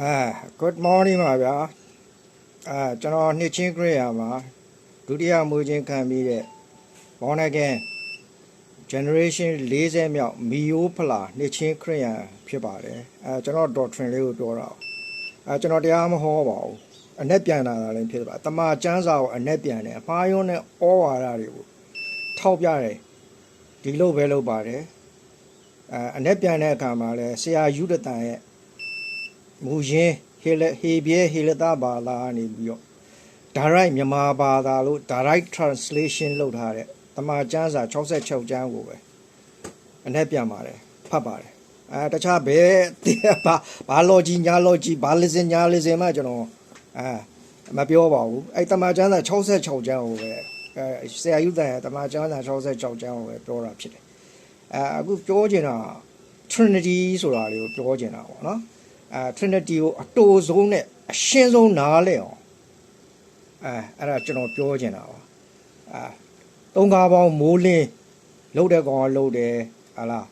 အာ good morning ပါဗျာအာကျွန်တော်နှစ်ချင်းခရစ်ယာမှာဒုတိယမွေးချင်းခံပြီးတဲ့ born again generation 40မြောက်မီယိုဖလာနှစ်ချင်းခရစ်ယာဖြစ်ပါတယ်အာကျွန်တော် doctrine လေးကိုပြောတာအာကျွန်တော်တရားမဟောပါဘူးအ내ပြန်လာတာလည်းဖြစ်ပါတမန်ကျမ်းစာကိုအ내ပြန်တယ်အမှားယွန်းတဲ့ဩဝါဒတွေကိုထောက်ပြတယ်ဒီလိုပဲလုပ်ပါတယ်အာအ내ပြန်တဲ့အခါမှာလဲဆရာယူဒတန်ရဲ့ မူရင်းဟေလဟေဘဲဟေလတာဘာလာနေပြီးတော့ direct မြန်မာဘာသာလို့ direct translation လုပ်ထားတဲ့တမန်ကျမ်းစာ66ကျမ်းကိုပဲအ내ပြန်ပါတယ်ဖတ်ပါတယ်အဲတခြားဘယ်တရားဘာဘာ logic ညာ logic ဘာ listen ညာ listen မှကျွန်တော်အဲမပြောပါဘူးအဲတမန်ကျမ်းစာ66ကျမ်းကိုပဲအဲဆရာယူတန်ရဲ့တမန်ကျမ်းစာ66ကျမ်းကိုပဲပြောတာဖြစ်တယ်အဲအခုပြောချင်တာ Trinity ဆိုတာလေးကိုပြောချင်တာပေါ့နော် အဲ Trinity ကိုအတိုဆုံးနဲ့အရှင်းဆုံးနားလဲအောင်အဲအဲ့ဒါကျွန်တော်ပြောချင်တာပါအဲသုံးကားပေါင်းမိုးလင်းလှုပ်တဲ့ကောင်ကလှုပ်တယ်ဟာလား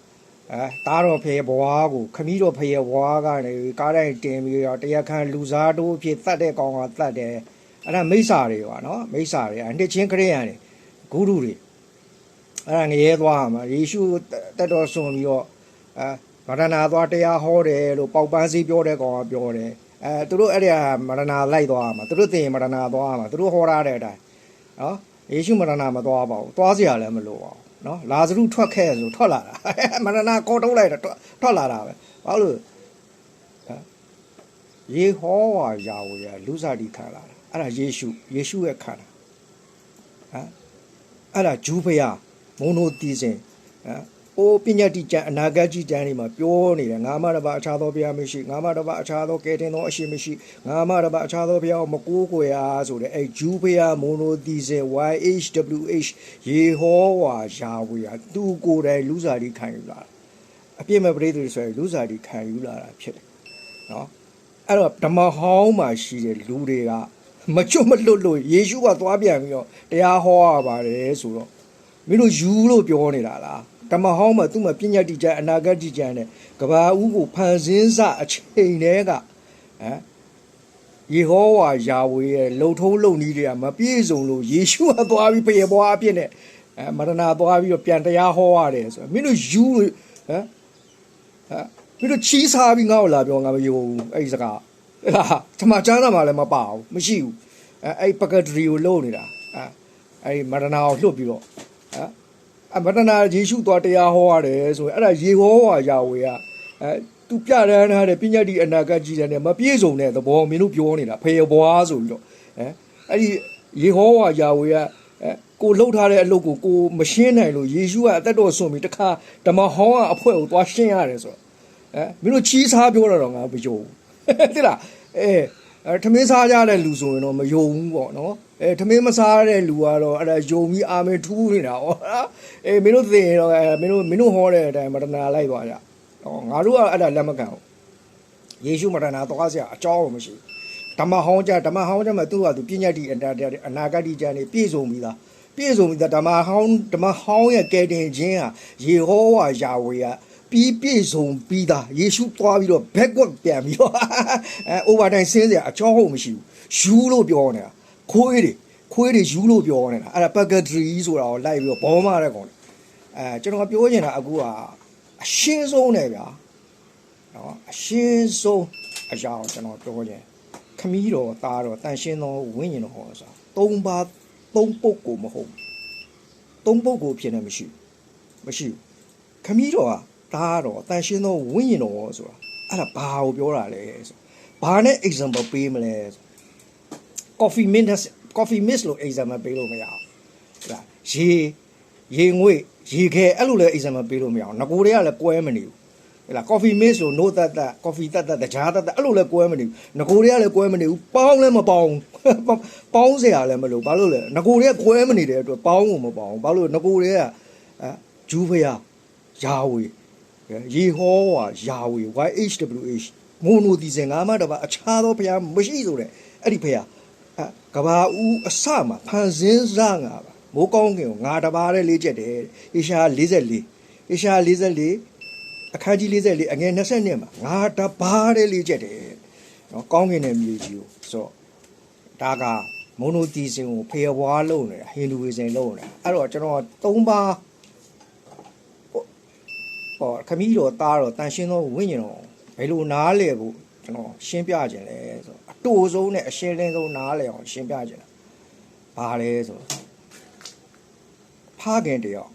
အဲတားတော်ဖေဘွားကိုခမီးတော်ဖေဘွားကနေကားတိုင်းတင်ပြီးတော့တရားခံလူစားတို့အဖြစ်တတ်တဲ့ကောင်ကတတ်တယ်အဲ့ဒါမိစ္ဆာတွေပါနော်မိစ္ဆာတွေအနှစ်ချင်းခရိယန်တွေဂုရုတွေအဲ့ဒါငရဲသွားမှာယေရှုတက်တော်ဆွန်ပြီးတော့အဲ မရဏသွားတရားဟောတယ်လို့ပေါက်ပန်းစည်းပြောတဲ့ကောင်ကပြောတယ်အဲသူတို့အဲ့ဒီဟာမရဏလိုက်သွားမှာသူတို့သိရင်မရဏသွားမှာသူတို့ဟောထားတဲ့အတိုင်းနော်ယေရှုမရဏမသွားပါဘူးသွားစရာလည်းမလိုပါဘူးနော်လာဇရုထွက်ခဲ့ဆိုထွက်လာတာမရဏကောထုတ်လိုက်တာထွက်ထွက်လာတာပဲဘာလို့ယေဟောဝါယာဝေရလူစားတီခံလာတာအဲ့ဒါယေရှုယေရှုရဲ့ခံတာဟမ်အဲ့ဒါဂျူးဖယားမုံနိုတီစင်ဟမ် အိုးပညာတိကျမ်းအနာဂတ်ကြီးကျမ်းတွေမှာပြောနေတယ်ငါမတပါအခြားသောဘုရားမရှိငါမတပါအခြားသောကယ်တင်သောအရှင်မရှိငါမတပါအခြားသောဘုရားကိုမကိုးကွယ်အားဆိုတဲ့အဲဂျူးဘုရားမိုနိုသီဇင် YHWH ယေဟောဝါယာဝေဟာသူကိုယ်တိုင်လူစားတိခံယူလာတာအပြစ်မဲ့ပရိသေတွေဆိုရင်လူစားတိခံယူလာတာဖြစ်တယ်နော်အဲ့တော့ဓမ္မဟောင်းမှာရှိတဲ့လူတွေကမချွတ်မလွတ်လို့ယေရှုကသွားပြန်ပြီးတော့တရားဟောရပါတယ်ဆိုတော့မင်းတို့ယူလို့ပြောနေတာလား ဓမ္မဟောင်းမှာသူ့မှာပညာတိကျမ်းအနာဂတ်တိကျမ်းနဲ့ကဘာဦးကိုဖန်ဆင်းစအချိန်တည်းကဟမ်ယေဟောဝါယာဝေရဲ့လုံထုံးလုံနည်းတွေကမပြည့်စုံလို့ယေရှုကသွားပြီးပြေပွားအပြစ်နဲ့အဲမရဏသွားပြီးတော့ပြန်တရားဟောရတယ်ဆိုတော့မင်းတို့ယူဟမ်ဟမ်မင်းတို့ချီးစားပြီးငါ့ကိုလာပြောငါမယုံဘူးအဲ့ဒီစကားဟဲ့လားဓမ္မကျမ်းစာမှာလည်းမပါဘူးမရှိဘူးအဲအဲ့ပကဒရီကိုလုံနေတာအဲအဲ့ဒီမရဏကိုလှုပ်ပြီးတော့ဟမ် အမတနာယေရှုသွားတရားဟောရတယ်ဆိုရင်အဲ့ဒါယေဟောဝါယာဝေကအဲသူပြရန်ထားတဲ့ပညာတိအနာဂတ်ကြီးတဲ့မပြည့်စုံတဲ့သဘောမင်းတို့ပြောနေတာဖေဘွားဆိုပြီးတော့အဲအဲ့ဒီယေဟောဝါယာဝေကအဲကိုလှုပ်ထားတဲ့အလုပ်ကိုကိုမရှင်းနိုင်လို့ယေရှုကအသက်တော်ဆွန်ပြီးတခါဓမ္မဟောင်းကအဖွဲကိုသွားရှင်းရတယ်ဆိုတော့အဲမင်းတို့ချီးစားပြောတာတော့ငါမယုံဘူးသိလားအဲ အဲထမင်းစားကြတဲ့လူဆိုရင်တော့မယုံဘူးပေါ့နော်အဲထမင်းမစားတဲ့လူကတော့အဲ့ဒါယုံပြီးအာမင်ထူးနေတာဟောအေးမင်းတို့သိရင်တော့အဲမင်းတို့မင်းတို့ဟောတဲ့အတိုင်းမတနာလိုက်သွားကြဟောငါတို့ကအဲ့ဒါလက်မခံဘူးယေရှုမတနာသွားစရာအကြောင်းမရှိဓမ္မဟောင်းကြဓမ္မဟောင်းကြမှာသူ့ဟာသူပညာတိအနာအနာဂတ်တိကျမ်းနေပြည့်စုံပြီးသားပြည့်စုံပြီးသားဓမ္မဟောင်းဓမ္မဟောင်းရဲ့ကယ်တင်ခြင်းဟာယေဟောဝါယာဝေက ပြီးပြည့်စုံပြီးသားယေရှုသွားပြီးတော့ backward ပြန်ပြီးတော့အဲ overtime ဆင်းစရာအကြောင်းဟုတ်မရှိဘူးယူလို့ပြောနေတာခွေးတွေခွေးတွေယူလို့ပြောနေတာအဲ့ဒါ packaging ဆိုတာကိုလိုက်ပြီးတော့ဘောမတဲ့ကောင်အဲကျွန်တော်ပြောချင်တာအခုကအရှင်းဆုံးတယ်ဗျာနော်အရှင်းဆုံးအရာကိုကျွန်တော်ပြောချင်ခမီးတော်သားတော်တန်ရှင်းသောဝိညာဉ်တော်ဟောဆိုတာသုံးပါးသုံးပုတ်ကိုမဟုတ်ဘူးသုံးပုတ်ကိုဖြစ်နေမရှိဘူးမရှိဘူးခမီးတော်က တားတော့တန်ရှင်းသောဝိညာဉ်တော်ဆိုတာအဲ့ဒါဘာကိုပြောတာလဲဆိုဘာနဲ့ example ပေးမလဲဆို coffee mint coffee mist လို့ example ပေးလို့မရအောင်ဟုတ်လားရေရေငွေ့ရေခဲအဲ့လိုလဲ example ပေးလို့မရအောင်ငကိုတွေကလည်းကွဲမနေဘူးဟဲ့လား coffee mist လို့ no တတ်တတ် coffee တတ်တတ်တကြားတတ်တတ်အဲ့လိုလဲကွဲမနေဘူးငကိုတွေကလည်းကွဲမနေဘူးပေါင်းလည်းမပေါင်းပေါင်းเสียလည်းမလို့ဘာလို့လဲငကိုတွေကကွဲမနေတဲ့အတွက်ပေါင်းကိုမပေါင်းဘာလို့ငကိုတွေကအဲဂျူးဖယားယာဝေ ယေဟောဝါယာဝေ YHWH မိုနိုဒီဇင်ငါမတပါအခြားသောဘုရားမရှိဆိုတဲ့အဲ့ဒီဘုရားအဲကဘာဦးအစမှာဖန်ဆင်းစားငါပါမိုးကောင်းကင်ကိုငါတပါးတည်းလေးချက်တယ်အေရှာ44အေရှာ44အခန်းကြီး44အငယ်20နှစ်မှာငါတပါးတည်းလေးချက်တယ်နော်ကောင်းကင်နဲ့မြေကြီးကိုဆိုတော့ဒါကမုန်နိုတီဇင်ကိုဖေဘွားလုံးနေတာဟိန္ဒူဇင်လုံးနေတာအဲ့တော့ကျွန်တော်သုံးပါဟော ခမီးတော်သားတော်တန်ရှင်းသောဝိညာဉ်တော်ဘယ်လိုနားလဲဖို့ကျွန်တော်ရှင်းပြခြင်းလဲဆိုတော့အတူဆုံးနဲ့အရှင်းလင်းဆုံးနားလဲအောင်ရှင်းပြခြင်းလားဘာလဲဆိုတော့ဖခင်တယောက်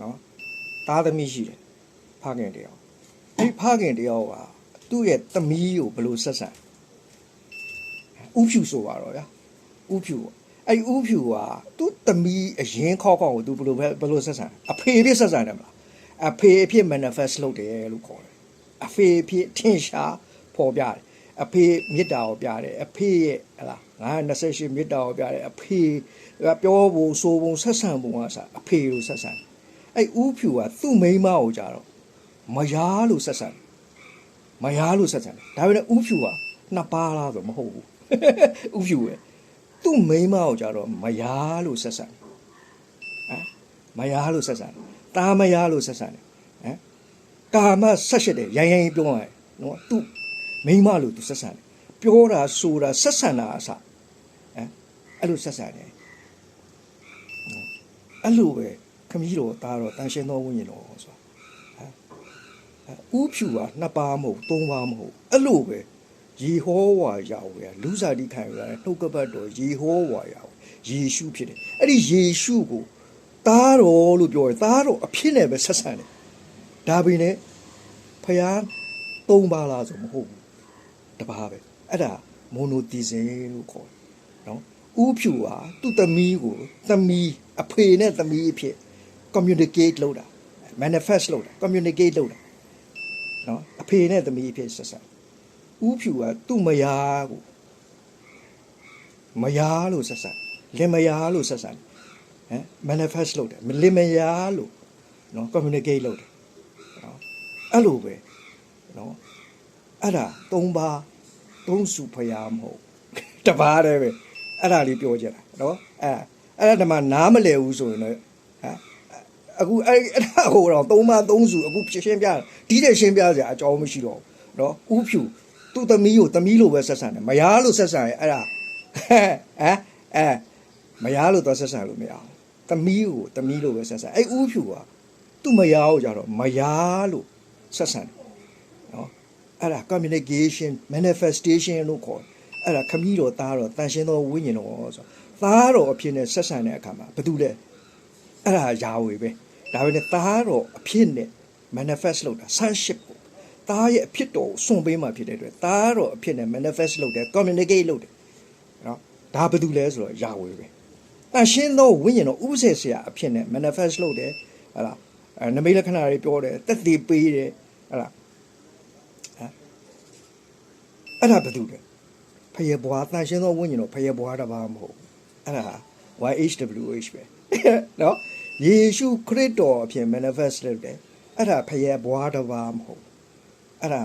နော်သားသမီးရှိတယ်ဖခင်တယောက်အဲ့ဖခင်တယောက်ကသူ့ရဲ့သမီးကိုဘယ်လိုဆက်ဆံဥဖြူဆိုပါတော့ဗျာဥဖြူပေါ့အဲ့ဥဖြူကသူ့သမီးအရင်ခေါက်ခေါက်ကိုသူဘယ်လိုပဲဘယ်လိုဆက်ဆံအဖေဖြစ်ဆက်ဆံတယ်မလား အဖေအဖြစ် manifest လုပ်တယ်လို့ခေါ်တယ်အဖေအဖြစ်ထင်ရှားပေါ်ပြတယ်အဖေမေတ္တာကိုပြတယ်အဖေရဲ့ဟလာငါ28မေတ္တာကိုပြတယ်အဖေကပြောဖို့ဆိုဖို့ဆက်ဆံဖို့ကစားအဖေကိုဆက်ဆံတယ်အဲ့ဥဖြူကသူ့မိန်းမကိုကြတော့မယားလို့ဆက်ဆံတယ်မယားလို့ဆက်ဆံတယ်ဒါပေမဲ့ဥဖြူကနှစ်ပါးလားဆိုမဟုတ်ဘူးဥဖြူရဲ့သူ့မိန်းမကိုကြတော့မယားလို့ဆက်ဆံတယ်ဟ မ်မယားလို့ဆက်ဆံတယ်တာမယားလို့ဆက်ဆံတယ်ဟမ်ကာမဆက်ရှိတယ်ရိုင်းရိုင်းပြောရတယ်နော်သူ့မိန်းမလို့သူဆက်ဆံတယ်ပြောတာဆိုတာဆက်ဆံတာအစဟမ်အဲ့လိုဆက်ဆံတယ်အဲ့လိုပဲခမကြီးတော်သားတော်တန်ရှင်တော်ဝိညာဉ်တော်ဆိုတာဟမ်ဥဖြူကနှစ်ပါးမဟုတ်သုံးပါးမဟုတ်အဲ့လိုပဲယေဟောဝါယာဝေလူစားတိခံရတဲ့နှုတ်ကပတ်တော်ယေဟောဝါယာဝေယေရှုဖြစ်တယ်အဲ့ဒီယေရှုကို သားတော်လို့ပြောရင်သားတော်အဖြစ်နဲ့ပဲဆက်ဆံတယ်ဒါပေမဲ့ဖျားသုံးပါးလားဆိုမဟုတ်ဘူးတပါးပဲအဲ့ဒါမိုနိုတီဇင်လို့ခေါ်တယ်နော်ဥဖြူဟာသူ့သမီးကိုသမီးအဖေနဲ့သမီးအဖြစ် communicate လုပ်တာ manifest လုပ်တာ communicate လုပ်တာနော်အဖေနဲ့သမီးအဖြစ်ဆက်ဆံဥဖြူကသူ့မယားကိုမယားလို့ဆက်ဆံလင်မယားလို့ဆက်ဆံ ဟမ် manifest လုပ်တယ်လင်မယားလို့နော် communicate လုပ်တယ်နော်အဲ့လိုပဲနော်အဲ့ဒါသုံးပါးသုံးစုဖျားမဟုတ်တပါးတည်းပဲအဲ့ဒါလေးပြောကြတာနော်အဲ့အဲ့ဒါတမနားမလဲဘူးဆိုရင်တော့ဟမ်အခုအဲ့အဲ့ဒါဟိုတော့သုံးပါးသုံးစုအခုရှင်းပြဒီတဲ့ရှင်းပြစရာအကြောင်းမရှိတော့ဘူးနော်ဥဖြူသူ့သမီးကိုသမီးလိုပဲဆက်ဆံတယ်မယားလို့ဆက်ဆံရင်အဲ့ဒါဟမ်အဲမယားလို့တော့ဆက်ဆံလို့မရအောင် သမီးကိုသမီးလိုပဲဆက်ဆံအဲ့ဥဖြူကသူ့မယားကိုကြတော့မယားလို့ဆက်ဆံတယ်နော်အဲ့ဒါ communication manifestation လို့ခေါ်တယ်အဲ့ဒါခမည်းတော်သားတော်တန်ရှင်းသောဝိညာဉ်တော်ဆိုသားတော်အဖြစ်နဲ့ဆက်ဆံတဲ့အခါမှာဘာတူလဲအဲ့ဒါယာဝေပဲဒါပေမဲ့သားတော်အဖြစ်နဲ့ manifest လုပ်တာ sonship ကိုသားရဲ့အဖြစ်တော်ကိုစွန့်ပေးမှဖြစ်တဲ့အတွက်သားတော်အဖြစ်နဲ့ manifest လုပ်တယ် communicate လုပ်တယ်နော်ဒါဘာတူလဲဆိုတော့ယာဝေပဲ တန်ရှင်းသောဝိညာဉ်တော်ဥပ္ပစေဆရာအဖြစ်နဲ့ manifest လုပ်တယ်ဟလာအဲနမိတ်လက္ခဏာတွေပြောတယ်တက်တည်ပေးတယ်ဟလာအဲ့ဒါဘာတူလဲဖယေဘွားတန်ရှင်းသောဝိညာဉ်တော်ဖယေဘွားတစ်ပါးမဟုတ်အဲ့ဒါ YHWH ပဲနော်ယေရှုခရစ်တော်အဖြစ် manifest လုပ်တယ်အဲ့ဒါဖယေဘွားတစ်ပါးမဟုတ်အဲ့ဒါ